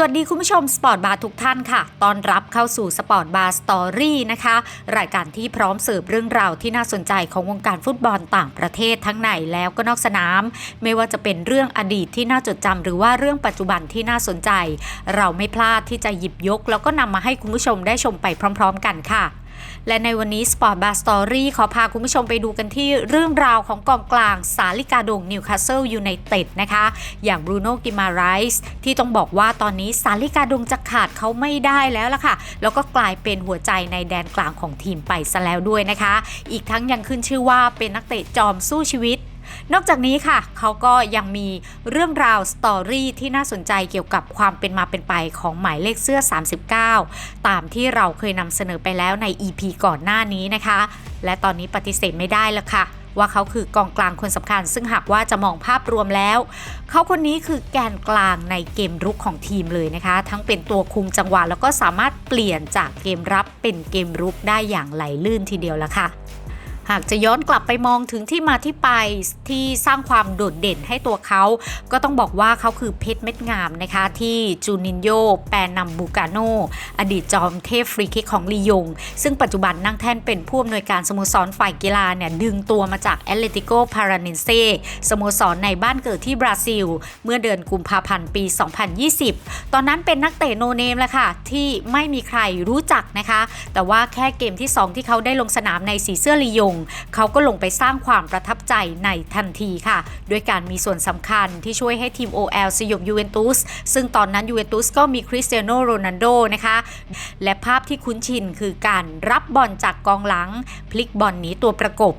สวัสดีคุณผู้ชมสปอร์ตบาร์ทุกท่านค่ะ ตอนรับเข้าสู่สปอร์ตบาร์สตอรี่นะคะ รายการที่พร้อมเสิร์ฟเรื่องราวที่น่าสนใจของวงการฟุตบอลต่างประเทศทั้งในแล้วก็นอกสนาม ไม่ว่าจะเป็นเรื่องอดีตที่น่าจดจำหรือว่าเรื่องปัจจุบันที่น่าสนใจ เราไม่พลาดที่จะหยิบยก แล้วก็นำมาให้คุณผู้ชมได้ชมไปพร้อม ๆ กันค่ะ และในวันนี้ Sport Bar Story ขอพาคุณผู้ชมไปดูกันที่เรื่องราวของกองกลางสาลิกาดงนิวคาสเซิลยูไนเต็ดนะคะ อย่างบรูโน่กิมาไรส์ที่ต้องบอกว่าตอนนี้สาลิกาดงจะขาดเขาไม่ได้แล้วล่ะค่ะ แล้วก็กลายเป็นหัวใจในแดนกลางของทีมไปซะแล้วด้วยนะคะ อีกทั้งยังขึ้นชื่อว่าเป็นนักเตะจอมสู้ชีวิต นอกจากนี้ค่ะเขาก็ยังมีเรื่องราวสตอรี่ที่น่าสนใจเกี่ยวกับความเป็นมาเป็นไปของหมายเลขเสื้อ 39 ตามที่เราเคยนำเสนอไปแล้วใน EP ก่อนหน้านี้นะคะ และตอนนี้ปฏิเสธไม่ได้แล้วค่ะว่าเขาคือกองกลางคนสำคัญ ซึ่งหากว่าจะมองภาพรวมแล้ว เขาคนนี้คือแกนกลางในเกมรุกของทีมเลยนะคะ ทั้งเป็นตัวคุมจังหวะแล้วก็สามารถเปลี่ยนจากเกมรับเป็นเกมรุกได้อย่างไหลลื่นทีเดียวละค่ะ หากจะย้อนกลับไปมองถึงที่มาที่ไปที่สร้างความโดดเด่นให้ตัวเขา ก็ต้องบอกว่าเขาคือเพชรเม็ดงามนะคะที่จูนินโยแปรนำบูกาโนอดีตจอมเทพฟรีคิกของลียง ซึ่งปัจจุบันนั่งแท่นเป็นผู้อำนวยการสโมสรฝ่ายกีฬาเนี่ยดึงตัวมาจากแอตเลติโกพาราเนเซสโมสรในบ้านเกิดที่บราซิล เมื่อเดือนกุมภาพันธ์ปี 2020 ตอนนั้นเป็นนักเตะโนเนมแหละค่ะ ที่ไม่มีใครรู้จักนะคะ แต่ว่าแค่เกมที่ 2 ที่เขาได้ลงสนามในสีเสื้อลียงเขาก็ลงไปสร้างความประทับใจในทันทีค่ะ ด้วยการมีส่วนสำคัญที่ช่วยให้ทีม OL สยบยูเวนตุสซึ่งตอนนั้นยูเวนตุสก็มีคริสเตียโนโรนัลโดนะคะ และภาพที่คุ้นชินคือการรับบอลจากกองหลัง พลิกบอลหนีตัวประกบ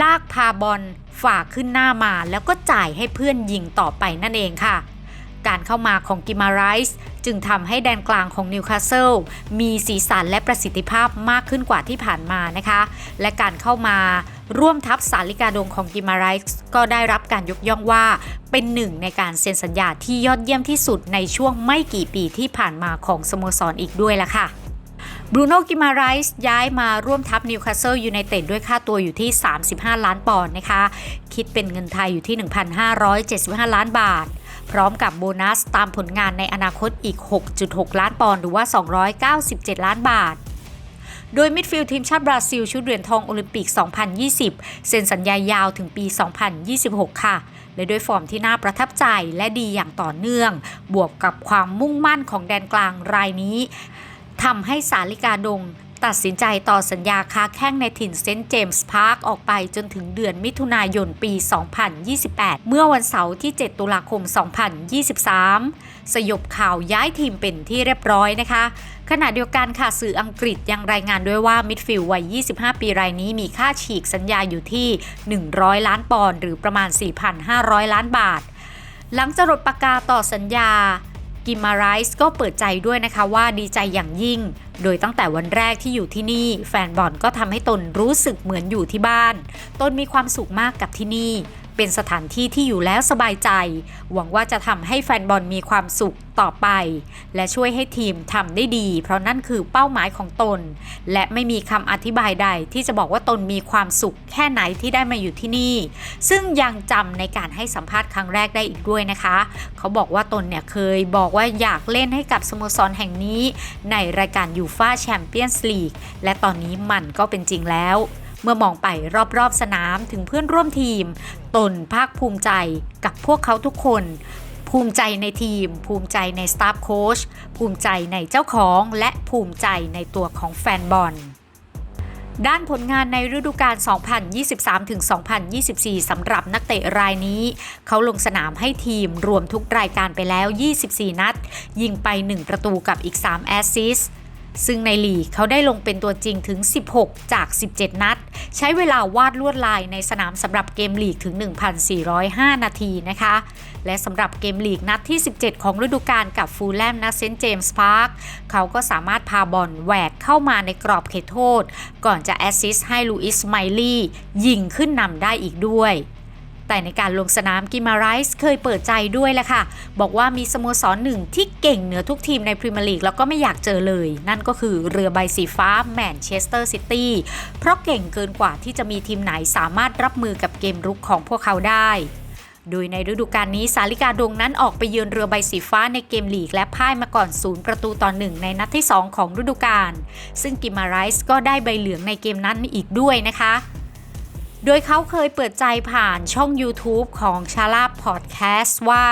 ลากพาบอลฝ่าขึ้นหน้ามาแล้วก็จ่ายให้เพื่อนยิงต่อไปนั่นเองค่ะ การเข้ามาของกิมาไรส์จึงทำให้แดนกลางของนิวคาสเซิลมีสีสันและประสิทธิภาพมากขึ้นกว่าที่ผ่านมานะคะ และการเข้ามาร่วมทัพสาลิกาดงของกิมาไรส์ก็ได้รับการยกย่องว่า เป็นหนึ่งในการเซ็นสัญญาที่ยอดเยี่ยมที่สุดในช่วงไม่กี่ปีที่ผ่านมาของสโมสรอีกด้วยละค่ะบรูโน่กิมาไรส์ย้ายมาร่วมทัพนิวคาสเซิลยูไนเต็ดด้วยค่าตัวอยู่ที่ 35 ล้านปอนด์นะคะ คิดเป็นเงินไทยอยู่ที่ 1,575 ล้านบาท พร้อมกับโบนัสตามผลงานในอนาคตอีก 6.6 ล้านปอนด์หรือว่า 297 ล้านบาท โดยมิดฟิลด์ทีมชาติบราซิล ชุดเหรียญทองโอลิมปิก 2020 เซ็นสัญญายาวถึงปี 2026 ค่ะ และด้วยฟอร์มที่น่าประทับใจและดีอย่างต่อเนื่อง บวกกับความมุ่งมั่นของแดนกลางรายนี้ทำให้สาลิกาดง ตัดสินใจต่อสัญญาค้าแข้งในถิ่นเซนต์เจมส์พาร์คออกไปจนถึงเดือนมิถุนายนปี 2028 เมื่อวันเสาร์ที่ 7 ตุลาคม 2023 สยบข่าวย้ายทีมเป็นที่เรียบร้อยนะคะ ขณะเดียวกันค่ะสื่ออังกฤษยังรายงานด้วยว่ามิดฟิลด์วัย 25 ปีรายนี้มีค่าฉีกสัญญาอยู่ที่ 100 ล้านปอนด์หรือประมาณ 4,500 ล้านบาท หลังจะลดปากกาต่อสัญญา กิมมาไรส์ก็เปิดใจด้วยนะคะว่าดีใจอย่างยิ่ง โดยตั้งแต่วันแรกที่อยู่ที่นี่ แฟนบอลก็ทำให้ตนรู้สึกเหมือนอยู่ที่บ้าน ตนมีความสุขมากกับที่นี่ เป็นสถานที่ที่อยู่แล้วสบายใจ หวังว่าจะทำให้แฟนบอลมีความสุขต่อไป และช่วยให้ทีมทำได้ดี เพราะนั่นคือเป้าหมายของตน และไม่มีคำอธิบายใดที่จะบอกว่าตนมีความสุขแค่ไหนที่ได้มาอยู่ที่นี่ ซึ่งยังจำในการให้สัมภาษณ์ครั้งแรกได้อีกด้วยนะคะ เขาบอกว่าตนเนี่ยเคยบอกว่าอยากเล่นให้กับสโมสรแห่งนี้ ในรายการยูฟาแชมเปี้ยนส์ลีกและตอนนี้มันก็เป็นจริงแล้ว เมื่อมองไปรอบๆสนามถึงเพื่อนร่วมทีม ตนภาคภูมิใจกับพวกเขาทุกคน ภูมิใจในทีม ภูมิใจในสตาฟโค้ชภูมิใจในเจ้าของและภูมิใจในตัวของแฟนบอลด้านผลงานในฤดูกาล 2023-2024 สำหรับนักเตะรายนี้ เขาลงสนามให้ทีมรวมทุกรายการไปแล้ว 24 นัด ยิงไป 1 ประตูกับอีก 3 แอสซิสต์ ซึ่งในลีกเขาได้ลงเป็นตัวจริงถึง 16 จาก 17 นัด ใช้เวลาวาดลวดลายในสนามสำหรับเกมลีกถึง 1,405 นาทีนะคะ และสำหรับเกมลีกนัดที่ 17 ของฤดูกาลกับฟูลแลมณเซนเจมส์พาร์คเขาก็สามารถพาบอลแหวกเข้ามาในกรอบเขตโทษ ก่อนจะแอสซิสต์ให้ลูอิสไมลี่ยิงขึ้นนำได้อีกด้วย แต่ในการลงสนามกิมาไรส์เคยเปิดใจด้วยแหละค่ะ บอกว่ามีสโมสรหนึ่งที่เก่งเหนือทุกทีมในพรีเมียร์ลีกแล้วก็ไม่อยากเจอเลย นั่นก็คือเรือใบสีฟ้าแมนเชสเตอร์ซิตี้เพราะเก่งเกินกว่าที่จะมีทีมไหนสามารถรับมือกับเกมรุกของพวกเขาได้โดยในฤดูกาลนี้สาลิกาดงนั้นออกไปเยือนเรือใบสีฟ้าในเกมลีกและพ่ายมาก่อนศูนย์ประตูต่อหนึ่งในนัดที่ 2 ของฤดูกาลซึ่งกิมาไรส์ก็ได้ใบเหลืองในเกมนั้นอีกด้วยนะคะ โดยเขาเคยเปิดใจผ่านช่อง YouTube ของชาลาพอดแคสต์ว่า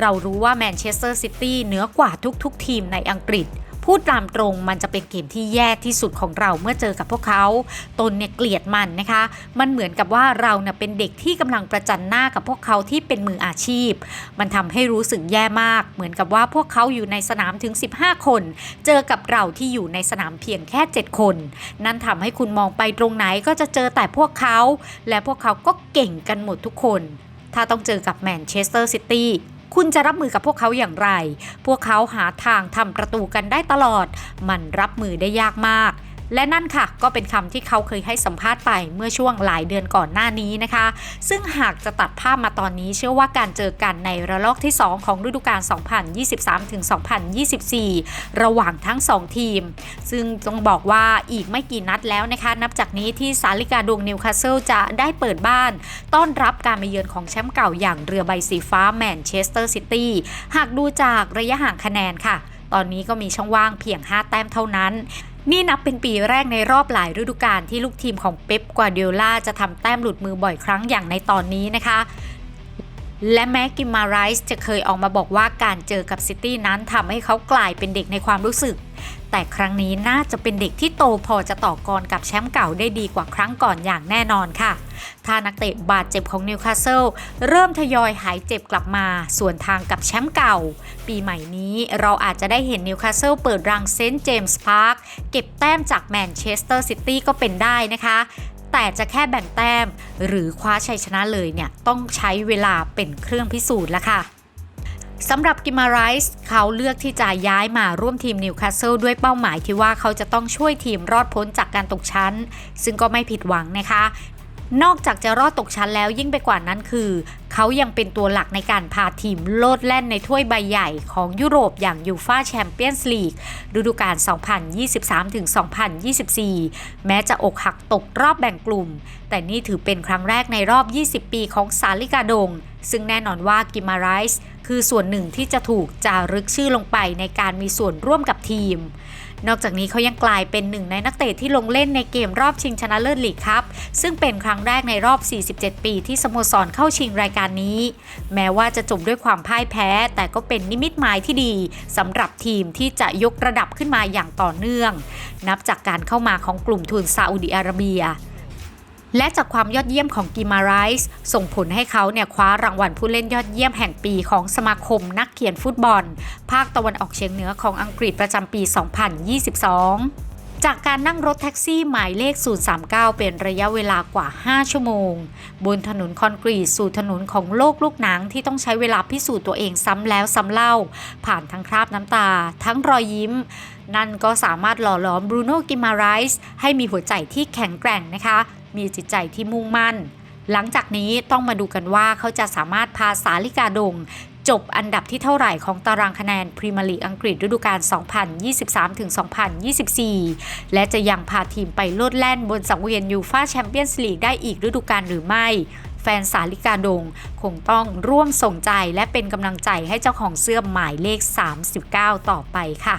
เรารู้ว่าแมนเชสเตอร์ซิตี้เหนือกว่าทุกๆ ทีมในอังกฤษ พูดตามตรงมันจะเป็นเกมที่แย่ที่สุดของเราเมื่อเจอกับพวกเขา ตนเนี่ยเกลียดมันนะคะ มันเหมือนกับว่าเราเน่ยเป็นเด็กที่กำลังประจันหน้ากับพวกเขาที่เป็นมืออาชีพ มันทำให้รู้สึกแย่มาก เหมือนกับว่าพวกเขาอยู่ในสนามถึง 15 คน เจอกับเราที่อยู่ในสนามเพียงแค่ 7 คน นั่นทำให้คุณมองไปตรงไหนก็จะเจอแต่พวกเขา และพวกเขาก็เก่งกันหมดทุกคน ถ้าต้องเจอกับแมนเชสเตอร์ซิตี้ คุณจะรับมือกับพวกเขาอย่างไร พวกเขาหาทางทำประตูกันได้ตลอด มันรับมือได้ยากมาก และนั่นค่ะ ก็เป็นคำที่เขาเคยให้สัมภาษณ์ไปเมื่อช่วงหลายเดือนก่อนหน้านี้นะคะ ซึ่งหากจะตัดภาพมาตอนนี้เชื่อว่าการเจอกันในระลอกที่ 2 ของฤดูกาล 2023-2024 ระหว่างทั้ง 2 ทีม ซึ่งต้องบอกว่าอีกไม่กี่นัดแล้วนะคะ นับจากนี้ที่สาลิกาดวงนิวคาสเซิลจะได้เปิดบ้าน ต้อนรับการมาเยือนของแชมป์เก่าอย่างเรือใบสีฟ้าแมนเชสเตอร์ซิตี้หากดูจากระยะห่างคะแนนค่ะ ตอนนี้ก็มีช่องว่างเพียง 5 แต้มเท่านั้น นี่นับเป็นปีแรกในรอบหลายฤดูกาลที่ลูกทีมของเป๊ปกวาร์ดิโอลาจะทำแต้มหลุดมือบ่อยครั้งอย่างในตอนนี้นะคะ และแม้กิมมาไรส์จะเคยออกมาบอกว่าการเจอกับซิตี้นั้นทำให้เขากลายเป็นเด็กในความรู้สึก แต่ครั้งนี้น่าจะเป็นเด็กที่โตพอจะต่อกรกับแชมป์เก่าได้ดีกว่าครั้งก่อนอย่างแน่นอนค่ะ ถ้านักเตะบาดเจ็บของนิวคาสเซิลเริ่มทยอยหายเจ็บกลับมา ส่วนทางกับแชมป์เก่า ปีใหม่นี้เราอาจจะได้เห็นนิวคาสเซิลเปิดรังเซนต์เจมส์พาร์คเก็บแต้มจากแมนเชสเตอร์ซิตี้ก็เป็นได้นะคะ แต่จะแค่แบ่งแต้ม หรือคว้าชัยชนะเลยเนี่ยต้องใช้เวลาเป็นเครื่องพิสูจน์ละค่ะสำหรับกิมาไรส์เขาเลือกที่จะย้ายมาร่วมทีมนิวคาสเซิลด้วยเป้าหมายที่ว่าเขาจะต้องช่วยทีมรอดพ้นจากการตกชั้น ซึ่งก็ไม่ผิดหวังนะคะ นอกจากจะรอดตกชั้นแล้วยิ่งไปกว่านั้นคือ เขายังเป็นตัวหลักในการพาทีมโลดแล่นในถ้วยใบใหญ่ของยุโรปอย่างยูฟาแชมเปี้ยนส์ลีกฤดูกาล 2023-2024 แม้จะอกหักตกรอบแบ่งกลุ่ม แต่นี่ถือเป็นครั้งแรกในรอบ 20 ปีของสาลิกาดง ซึ่งแน่นอนว่ากิมาไรส์คือส่วนหนึ่งที่จะถูกจารึกชื่อลงไปในการมีส่วนร่วมกับทีม นอกจากนี้เขายังกลายเป็นหนึ่งในนักเตะที่ลงเล่นในเกมรอบชิงชนะเลิศลีกครับ ซึ่งเป็นครั้งแรกในรอบ 47 ปีที่สโมสรเข้าชิงรายการนี้ แม้ว่าจะจบด้วยความพ่ายแพ้ แต่ก็เป็นนิมิตหมายที่ดีสำหรับทีมที่จะยกระดับขึ้นมาอย่างต่อเนื่อง นับจากการเข้ามาของกลุ่มทุนซาอุดิอาระเบีย และจากความยอดเยี่ยมของกิมาไรส์ส่งผลให้เขาเนี่ยคว้ารางวัลผู้เล่นยอดเยี่ยมแห่งปีของสมาคมนักเขียนฟุตบอล ภาคตะวันออกเฉียงเหนือของอังกฤษประจำปี 2022จากการนั่งรถแท็กซี่หมายเลข 039 เป็นระยะเวลากว่า 5 ชั่วโมง บนถนนคอนกรีตสู่ถนนของโลกลูกหนังที่ต้องใช้เวลาพิสูจน์ตัวเองซ้ำแล้วซ้ำเล่า ผ่านทั้งคราบน้ำตา ทั้งรอยยิ้ม นั่นก็สามารถหล่อหลอมบรูโน่กิมาไรส์ให้มีหัวใจที่แข็งแกร่งนะคะ มีจิตใจที่มุ่งมั่น หลังจากนี้ต้องมาดูกันว่าเขาจะสามารถพาสาลิกาดง จบอันดับที่เท่าไหร่ของตารางคะแนนพรีเมียร์ลีกอังกฤษฤดูกาล 2023-2024 และจะยังพาทีมไปโลดแล่นบนสังเวียนยูฟาแชมเปี้ยนส์ลีกได้อีกฤดูกาลหรือไม่แฟนสาลิกาดง คงต้องร่วมส่งใจและเป็นกำลังใจให้เจ้าของเสื้อหมายเลข 39 ต่อไปค่ะ